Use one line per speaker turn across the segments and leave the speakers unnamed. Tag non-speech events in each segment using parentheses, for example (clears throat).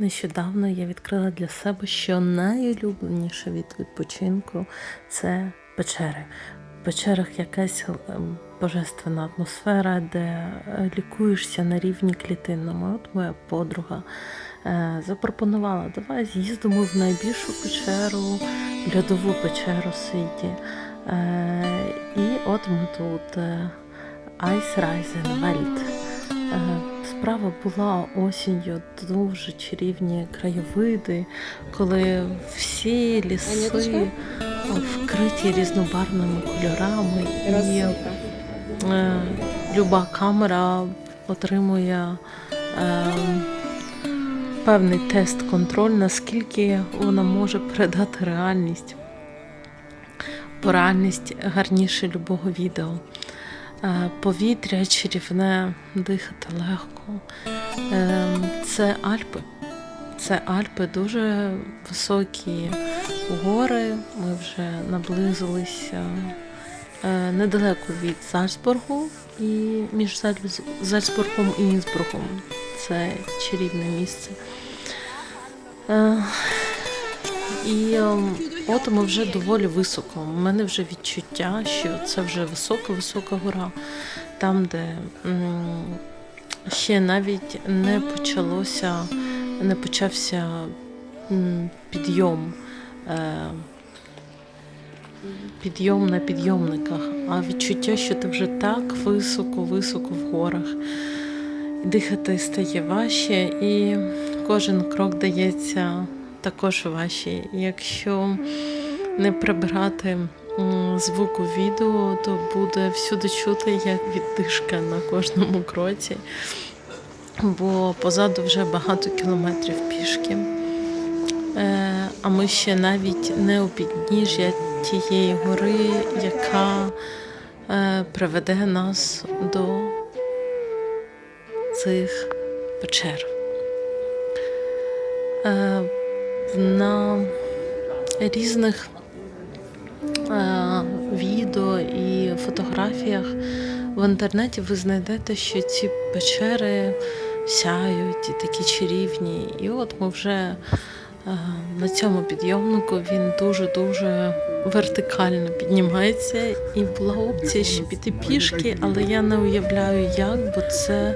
Нещодавно я відкрила для себе, що найулюбленіше від відпочинку це печери. В печерах якась ем, божественна атмосфера, де е, лікуєшся на рівні клітинному. От моя подруга е, запропонувала, давай з'їздимо в найбільшу печеру, льодову печеру в світі. Е, І от ми тут е, Справа була осінню, дуже чарівні краєвиди, коли всі ліси вкриті різнобарвними кольорами, і е, люба камера отримує е, певний тест-контроль, наскільки вона може передати реальність, бо реальність гарніше любого відео. Е, Повітря чарівне, дихати легко. Е, Це Альпи. Це Альпи дуже високі гори. Ми вже наблизилися е, недалеко від Зальцбургу і між Зальц- Зальцбургом і Інсбургом. Це чарівне місце. І ем, от ми вже доволі високо. У мене вже відчуття, що це вже висока-висока гора, там, де ще навіть не почалося, не почався підйом. Е, Підйом на підйомниках, а відчуття, що ти вже так високо-високо в горах. Дихати стає важче, і кожен крок дається також важче. Якщо не прибирати м, звук у відео, то буде всюди чути як віддишка на кожному кроці, бо позаду вже багато кілометрів пішки. Е, А ми ще навіть не у підніжжя тієї гори, яка е, приведе нас до цих печер. На різних е, відео і фотографіях в інтернеті ви знайдете, що ці печери сяють і такі чарівні. І от ми вже е, на цьому підйомнику він дуже-дуже вертикально піднімається. І була опція ще піти пішки, але я не уявляю, як, бо це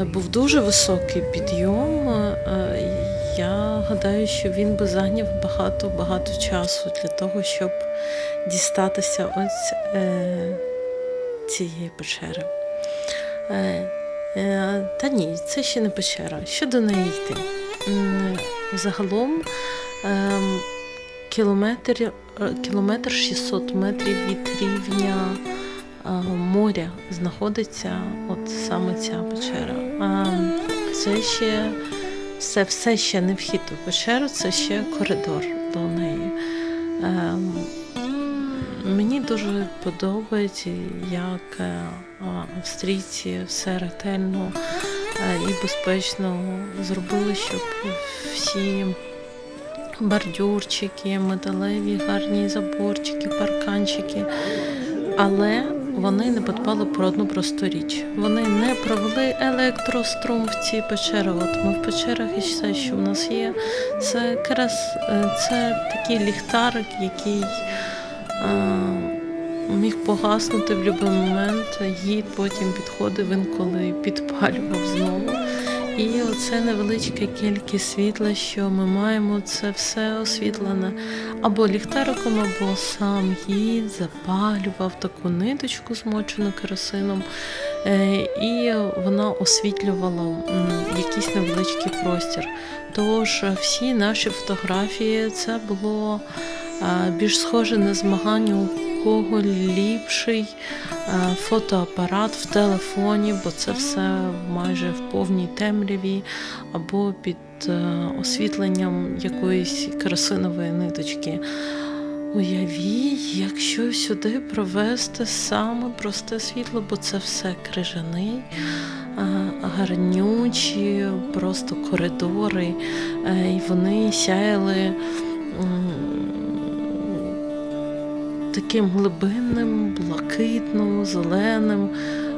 е, був дуже високий підйом. Е, Я гадаю, що він би зайняв багато-багато часу для того, щоб дістатися ось е, цієї печери. Е, е, та ні, це ще не печера. Що до неї йти? Загалом ем, кілометр, е, кілометр 600 метрів від рівня е, моря знаходиться от саме ця печера. А це ще це все ще не вхід у печеру, це ще коридор до неї. Ем, Мені дуже подобається, як е, австрійці все ретельно е, і безпечно зробили, щоб всі бордюрчики, металеві, гарні заборчики, парканчики. Але вони не подбали про одну просту річ. Вони не провели електрострум в ці печери. От ми в печерах і все, що в нас є, це якраз е, це такий ліхтарик, який а, міг погаснути в будь-який момент. Гід потім підходив він коли підпалював знову. І оце невеличка кількість світла, що ми маємо, це все освітлене або ліхтариком, або сам гід запалював таку ниточку змочену керосином, е, і вона освітлювала якийсь невеличкий простір. Тож е, всі наші фотографії це було е, більш схоже на змагання кого ліпший е, фотоапарат в телефоні, бо це все майже в повній темряві або під е, освітленням якоїсь керосинової ниточки. Уявіть, якщо сюди провести саме просте світло, бо це все крижаний, е, гарнючі, просто коридори, і вони сяяли таким глибинним, блакитним, зеленим,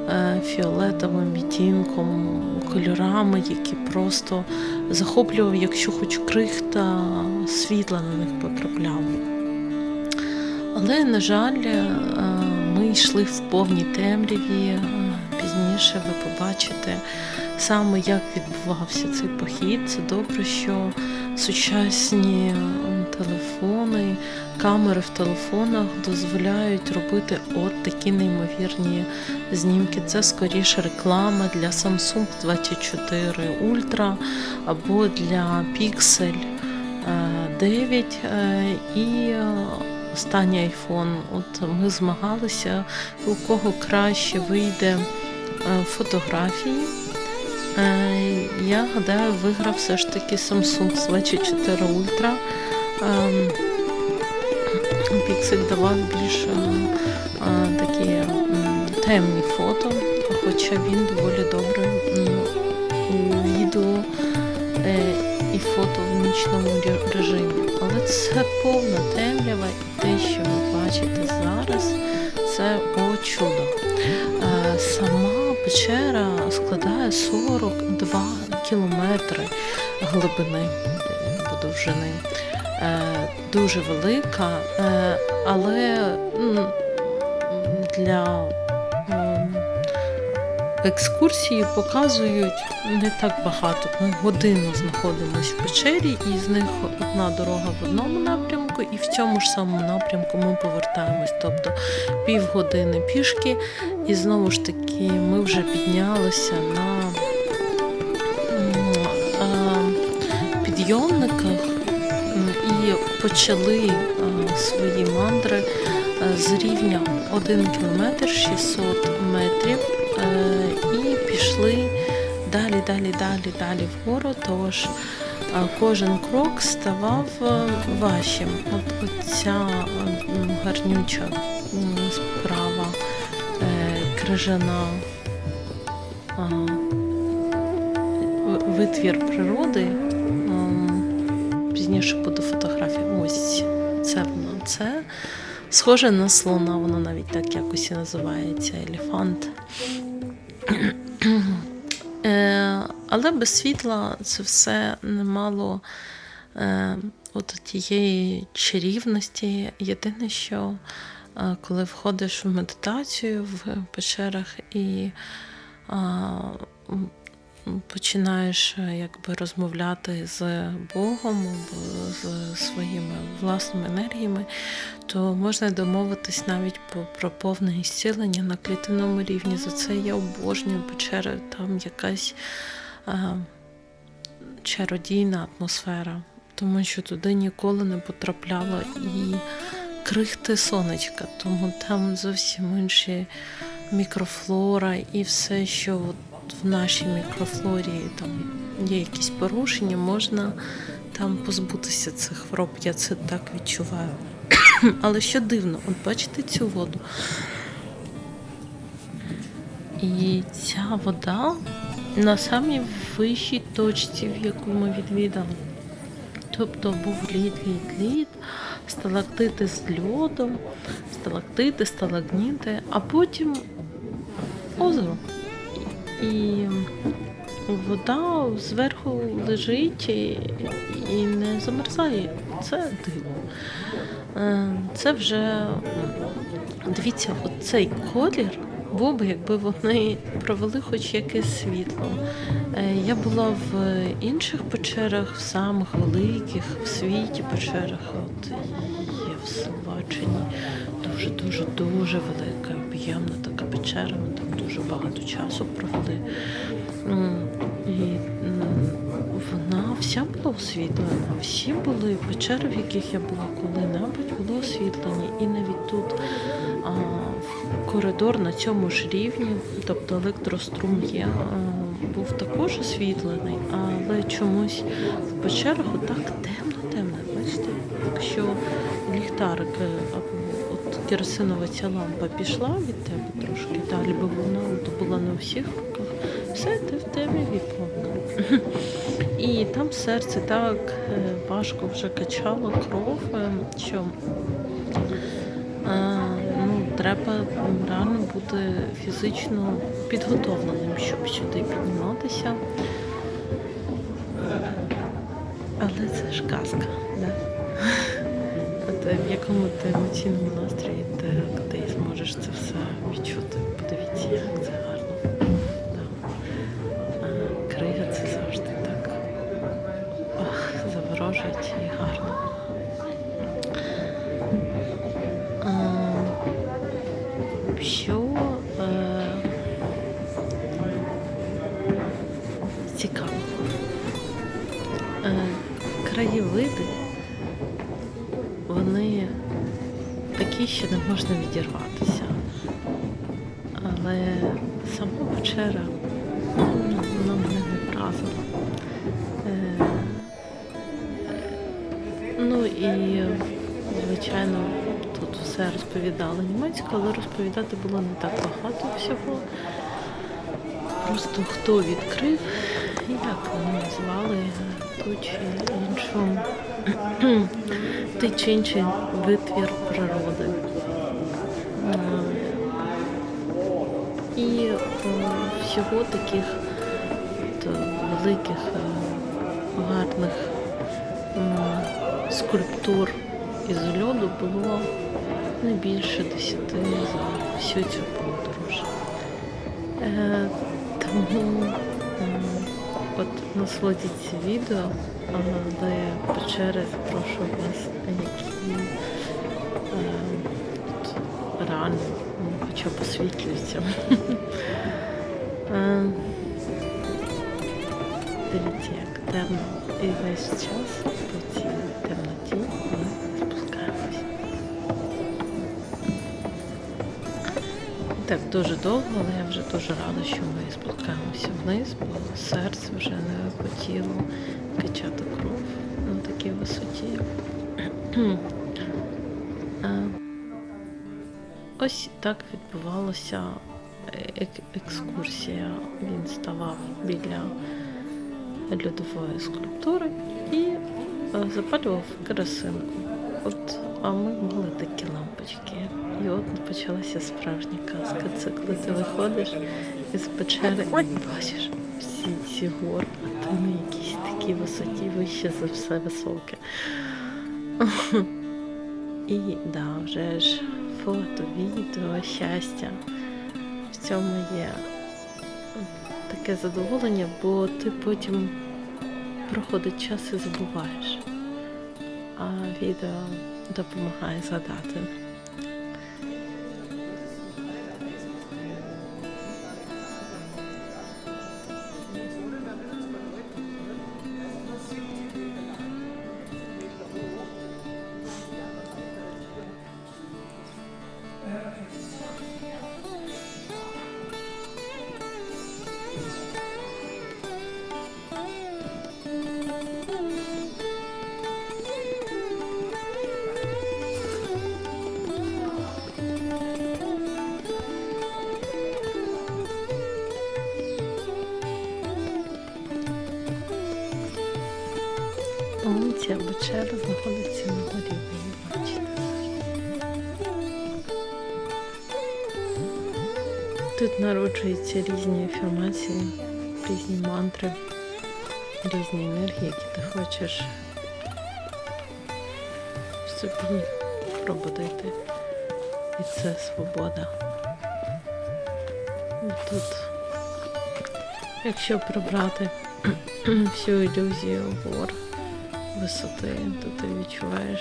е, фіолетовим відтінком, кольорами, які просто захоплював, якщо хоч крихта світла на них потрапляв. Але, на жаль, е, ми йшли в повній темряві. Е, Пізніше ви побачите саме, як відбувався цей похід. Це добре, що сучасні телефони, камери в телефонах дозволяють робити от такі неймовірні знімки. Це скоріше реклама для Samsung 24 Ultra або для Pixel е, 9 е, і е, останній iPhone. От ми змагалися, у кого краще вийде е, фотографії. Е, Я гадаю, виграв все ж таки Samsung 24 Ultra. Ем, Pixel давав більш е, е, такі темні фото, хоча він доволі добре відео е, і фото в нічному режимі. Але це повна темрява, і те, що ви бачите зараз, це о чудо. Е, Сама печера складає 42 кілометри глибини довжини. Е, Дуже велика, е, але для екскурсії показують не так багато. Ми годину знаходимося в печері, і з них одна дорога в одному напрямку, і в цьому ж самому напрямку ми повертаємось. Тобто півгодини пішки, і знову ж таки ми вже піднялися на підйомниках і почали свої мандри е, з рівня 1 км 600 метрів і пішли далі, далі, далі, далі вгору. Тож е, кожен крок ставав е, важчим. От, ця е, гарнюча справа е, крижана витвір природи. Пізніше буде фотографія. Ось це воно. Це схоже на слона, воно навіть так якось і називається елефант. Е, але без світла це все не мало е, от тієї чарівності. Єдине, що е, коли входиш в медитацію в печерах і починаєш е, якби розмовляти з Богом з своїми власними енергіями, то можна домовитись навіть про повне ісцілення на клітинному рівні. За це я обожнюю печери, там якась а, чародійна атмосфера, тому що туди ніколи не потрапляла і крихти сонечка, тому там зовсім інші мікрофлора і все, що в нашій мікрофлорі там є якісь порушення, можна там позбутися цих хвороб. Я це так відчуваю. (coughs) Але що дивно, от бачите цю воду. І ця вода на самій вищій точці, в яку ми відвідали. Тобто був лід, лід, лід, сталактити з льодом, сталактити, сталагніти, а потім озеро. І вода зверху лежить і, не замерзає. Це диво. Е, Це вже дивіться, оцей колір був би, якби вони провели хоч якесь світло. Е, Я була в інших печерах, в самих великих в світі печерах. От в Словаччині дуже дуже велика, об'ємна така печера. Ми там дуже багато часу провели. І вона вся була освітлена. Всі були печери, в яких я була коли-небудь, були освітлені. І навіть тут а, коридор на цьому ж рівні, тобто електрострум є, був також освітлений, але чомусь в печерах отак темно-темно. Бачите, якщо ліхтарик е, або от керосинова ця лампа пішла від тебе трошки далі, бо вона от була у всіх руках, все, ти в темряві повно. (laughs) І там серце так е, важко вже качало кров, е, що ну, треба реально бути фізично підготовленим, щоб сюди підніматися. Але це ж казка, да? От в якому ти емоційному настрої ти, ти зможеш це все відчути. Подивіться, як це гарно. Да. А, Крига це завжди так ох, заворожують і гарно. А, що краєвиди, вони такі, що не можна відірватися. Але сама печера ну, вона мене не вразила. Е, Ну і, звичайно, тут все розповідали німецькою, але розповідати було не так багато всього. Просто хто відкрив, як вони назвали ту чи іншу, той чи інший витвір природи. Е, І е, всього таких великих, е, гарних скульптур із льоду було не більше десяти за всю цю подорож. Е, тому от насолодіться відео, але печери запрошую вас, які е, реально ну, хоча б освітлюються. (laughs) Е, Дивіться, як темно і весь час по Так, дуже довго, але я вже дуже рада, що ми спускаємося вниз, бо серце вже не хотіло качати кров на такій висоті. (clears throat) Ось так відбувалася екскурсія. Він ставав біля льодової скульптури і е, запалював керосинку. От, а ми мали такі лампочки. І от почалася справжня казка. Це коли ти виходиш із печери і бачиш всі ці гори, а ти на якійсь такій висоті вище за все високе. І да, вже ж фото, відео, щастя. В цьому є таке задоволення, бо ти потім проходить час і забуваєш. А відео допомагає згадати. Народжуються різні афірмації, різні мантри, різні енергії, які ти хочеш в собі пробудити. І це свобода. І тут, якщо прибрати (clears throat) всю ілюзію гор, висоти, то ти відчуваєш,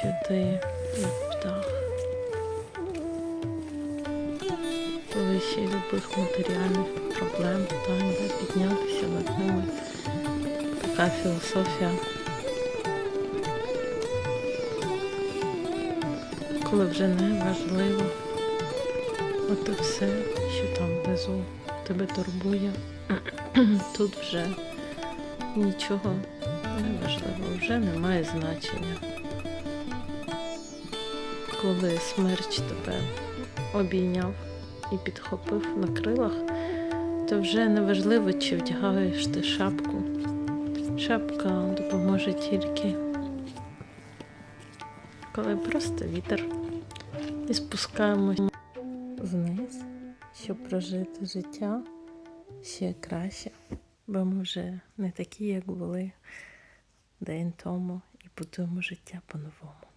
що ти як птах. Вище любих матеріальних проблем, питань, де піднятися над ними. Така філософія. Коли вже не важливо, от все, що там внизу тебе турбує, (clears throat) тут вже нічого не важливо, вже немає значення. Коли смерч тебе обійняв і підхопив на крилах, то вже не важливо, чи вдягаєш ти шапку. Шапка допоможе тільки, коли просто вітер і спускаємось вниз, щоб прожити життя ще краще, бо ми вже не такі, як були день тому, і будуємо життя по-новому.